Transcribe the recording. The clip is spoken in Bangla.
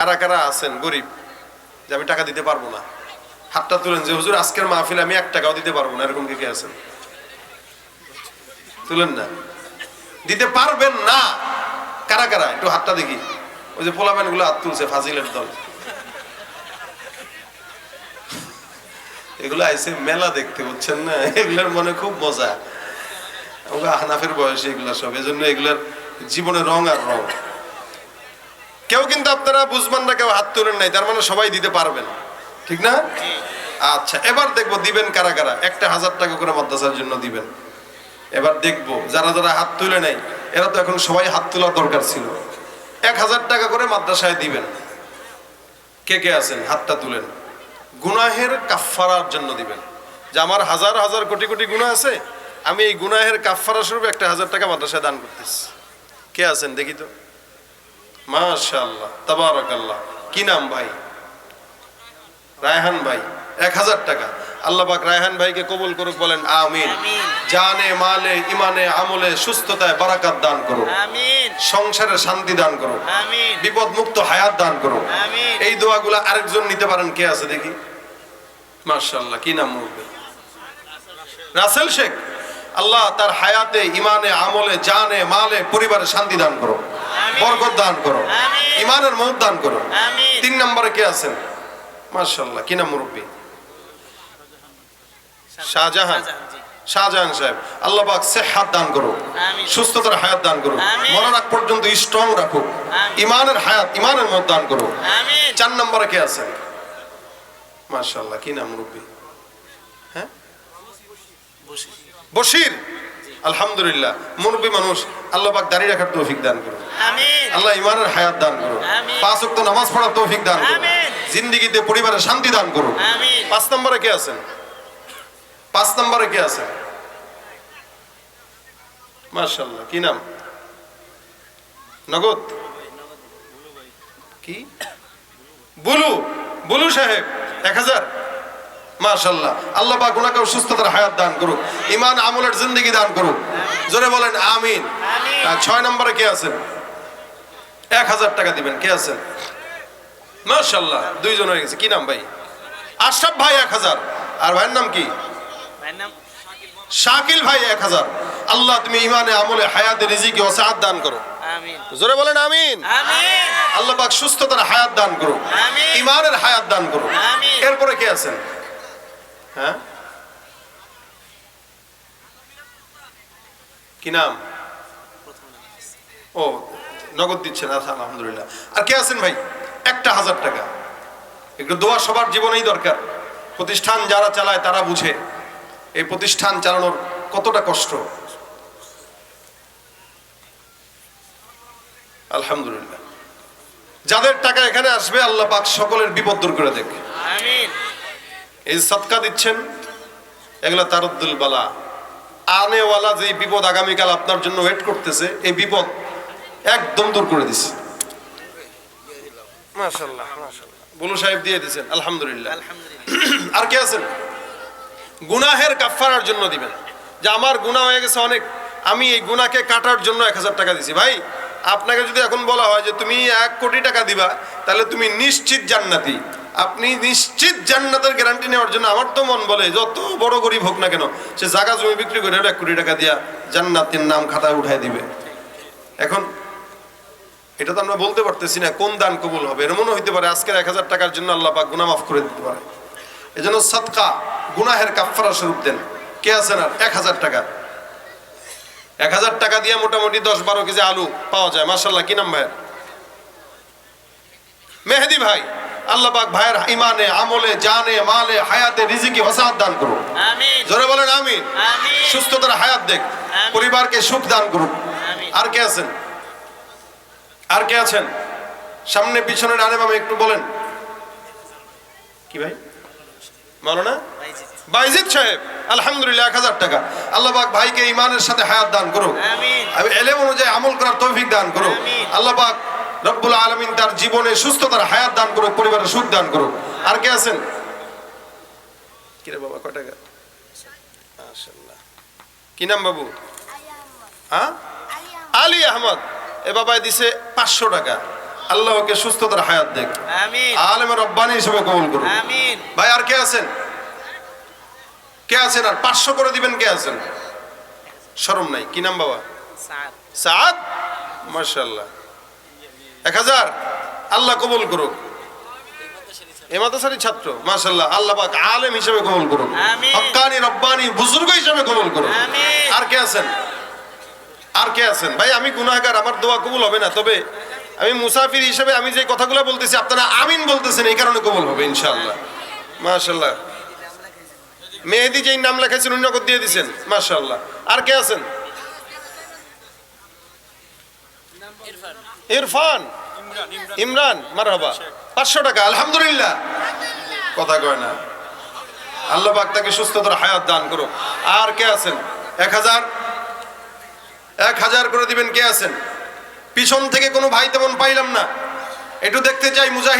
কারা কারা আছেন? গরিব। যে আমি টাকা দিতে পারব না। হাতটা তুলেন যে, হুজুর, আজকের মাহফিল আমি এক টাকাও দিতে পারব না। এরকম কে কে আছেন? তুলেন না। দিতে পারবেন না। কারা কারা? একটু হাতটা দেখি। ওই যে পোলাবেনগুলো হাত তুলছে, ফাজিলের দল। এগুলো আইসে মেলা দেখতে, বুঝছেন না? এগুলোর মনে খুব মজা। হানাফের বয়সে এগুলা সব। এজন্য এগুলার জীবনে রং আর রং। কেউ কিন্তু আপনারা বুঝবেন না, কেউ হাত তুলেন নাই, তার মানে সবাই দিতে পারবেন ঠিক না? আচ্ছা এবার দেখব দিবেন কারা কারা। একটা হাজার টাকা করে মাদ্রাসার জন্য দিবেন। এবার দেখব যারা যারা হাত তুলে নাই এরা তো এখন সবাই হাত তোলার দরকার ছিল। এক হাজার টাকা করে মাদ্রাসায় দিবেন। কে কে আছেন? হাতটা তুলেন। গুনাহের কাফফারার জন্য দিবেন। যে আমার হাজার হাজার কোটি কোটি গুনাহ আছে, আমি এই গুনাহের কাফফারা স্বরূপ একটা হাজার টাকা মাদ্রাসায় দান করতেছি। কে আছেন? দেখি তো। মাশাআল্লাহ তাবারাকাল্লাহ। কি নাম ভাই? রায়হান ভাই এক হাজার টাকা। আল্লাহ রায়হান ভাইকে কবুল করুক বলেন আমিন। আমিন। জানে মালে ইমানে আমলে সুস্থতায় বারাকাত দান করো সংসারে শান্তি দান করো বিপদ মুক্ত হায়াত দান করো এই দোয়াগুলো আরেকজন নিতে পারেন কে আছে দেখি? মাশাআল্লাহ কি নাম বলবে? রাসেল শেখ আল্লাহ তার হায়াতে ইমানে আমলে জানে মালে পরিবারে শান্তি দান করো। বরকত দান করো। ইমানের মত দান করো। তিন নম্বরে কে আছেন? মাশাআল্লাহ কি নাম মুরব্বী? শাহজাহান। শাহজাহান সাহেব আল্লাহ পাক সেহাত দান করো সুস্থতার হায়াত দান করো। মরার আগ পর্যন্ত স্ট্রং রাখো ইমানের হায়াত ইমানের মত দান করো চার নম্বরে কে আছেন? মাশাআল্লাহ কি নাম মুরব্বী? হ্যাঁ? বশির। আলহামদুলিল্লাহ মুরব্বী মানুষ আল্লাহ পাক দাঁড়িয়ে রাখার তৌফিক দান আমিন আল্লাহ ইমানের হায়াত দান করুন। পাঁচ ওয়াক্ত নামাজ পড়ার তৌফিক দান করুন। জিন্দিগিতে পরিবারে শান্তি দান করুন। পাঁচ নম্বরে কে আছেন? পাঁচ নম্বরে কে আছেন? মাশাআল্লাহ কি নাম? নগদ? কি? বুলু। বুলু সাহেব এক হাজার? মাশাল্লাহ আল্লাহ পাক ওনাকে সুস্থতার হায়াত দান করুক। ইমান আমলের জিন্দগি দান করুক। জোরে বলেন আমিন। আমিন। ছয় নম্বরে কে আছেন? এক হাজার টাকা দিবেন কে আছেন? মাশাল্লাহ দুইজন হয়ে গেছে। কি নাম ভাই? আশরাফ ভাই এক হাজার। আর ভাইয়ের নাম কি? শাকিল ভাই এক হাজার। আল্লাহ তুমি ইমানে আমলে হায়াতে রিজিকে ওসাহাত দান করো। আমিন। জোরে বলেন আমিন। আমিন। আল্লাহ পাক সুস্থতার হায়াত দান করো। ইমানের হায়াত দান করো। এরপরে কে আছেন? হ্যাঁ? কি নাম। ও নগদ দিচ্ছেন আচ্ছা আলহামদুলিল্লাহ। আর কে আছেন ভাই? একটা হাজার টাকা। একটু দোয়া সবার জীবনেই দরকার। প্রতিষ্ঠান যারা চালায় তারা বুঝে। এই প্রতিষ্ঠান চালানোর কতটা কষ্ট। আলহামদুলিল্লাহ। যাদের টাকা এখানে আসবে আল্লাহ পাক সকলের বিপদ দূর করে দেখ। এই সৎকা দিচ্ছেন এগুলো তারুদ্দুল বালা। আনেওয়ালা যে বিপদ আগামীকাল আপনার জন্য ওয়েট করতেছে এই বিপদ একদম দূর করে দিছে। মাশাআল্লাহ মাশাআল্লাহ। বুলু সাহেব দিয়ে দিয়েছেন আলহামদুলিল্লাহ। আর কে আছেন? গুনাহের কাফারার জন্য দিবেন। যে আমার গুনাহ হয়ে গেছে অনেক আমি এই গুনাহকে কাটার জন্য এক হাজার টাকা দিছি। ভাই আপনাকে যদি এখন বলা হয় যে তুমি এক কোটি টাকা দিবা তাহলে তুমি নিশ্চিত জান্নাতি। আপনি নিশ্চিত জান্নাতের গ্যারান্টি নেওয়ার জন্য আমার তো মন বলে যত বড় গরিব হোক না কেন সে জায়গা জমি বিক্রি করে এক কোটি টাকা দিয়া জান্নাতের নাম খাতায় উঠাই দিবে। এখন এটা তো আমরা বলতে পারতেছি না কোন দান কবুল হবে? এমনও হইতে পারে আজকের এক হাজার টাকার জন্য আল্লাহ পাক গুনাহ মাফ করে দিতে পারে। এজন্য সৎকা গুনাহের কাফফারা স্বরূপ দেন। কে আছেন আর এক হাজার টাকা। এক হাজার টাকা দিয়ে মোটামুটি দশ বারো কেজি আলু পাওয়া যায়। মার্শাল্লাহ কি নাম ভাইয়ের? মেহেদি ভাই। আল্লাহ পাক ভাইয়ের ইমানে আমলে জানে মালে হায়াতে রিজিকি হসাদ দান করুন। আমিন। জোরে বলেন আমিন। আমিন। সুস্থতার হায়াত দেখ। পরিবারকে সুখ দান করুন। আমিন। আর কে আছেন? আর কে আছেন? সামনে পিছনে ডানে বামে একটু বলেন। কি ভাই? না ভাইজি বাইজিদ সাহেব আলহামদুলিল্লাহ এক হাজার টাকা। আল্লাহ পাক ভাইকে ইমানের সাথে হায়াত দান করুক। আমি এলেম অনুযায়ী আমল করার তৌফিক দান করুক। আমিন। আল্লাহ পাক রব্বুল আলমিন তার জীবনে সুস্থতার হায়াত দান করুক পরিবারের সুখ দান করুক। আর কে আছেন? কিরে বাবা কয় টাকা? মাশাআল্লাহ। কি নাম বাবু? হ্যাঁ? আলী আহমদ। এ বাবাই দিছে পাঁচশো টাকা। আল্লাহ ওকে সুস্থতার হায়াত দেখ। আমিন। রব্বানি হিসেবে কবুল করুন। ভাই আর কে আছেন? কে আছেন? আর পাঁচশো করে দিবেন কে আছেন? শরম নাই। কি নাম বাবা? সাদ। মার্শাল্লাহ এক হাজার? আল্লাহ কবুল করুক। এ মাদ্রাসারই ছাত্র। মার্শাল্লাহ আল্লাহ পাক আলেম হিসেবে কবুল করুন আমিন। হক্কানি রব্বানি বুজুর্গ হিসেবে কবুল করুন আমিন। আর কে আছেন? আর কে আছেন? ভাই, আমি গুনাহগার, আমার দোয়া কবুল হবে না। তবে আমি মুসাফির হিসেবে আমি যে কথাগুলো বলতেছি, আপনারা আমিন বলতেছেন, এই কারণে কবুল হবে, ইনশাআল্লাহ। মাশাল্লাহ মেহেদি যেই নাম লেখাইছেন, উনি নগদ দিয়ে দিছেন। মাশাল্লাহ আর কে আছেন? ইরফান। ইমরান, মারহাবা। পাঁচশো টাকা, আলহামদুলিল্লাহ। কথা কয় না। আল্লাহ পাক তাকে সুস্থতার হায়াত দান করো আর কে আছেন? এক হাজার এক হাজার করে দিবেন, কে আছেন? পিছন থেকে কোনো ভাই তেমন পাইলাম না। একটু দেখতে চাই মুজাহিদ।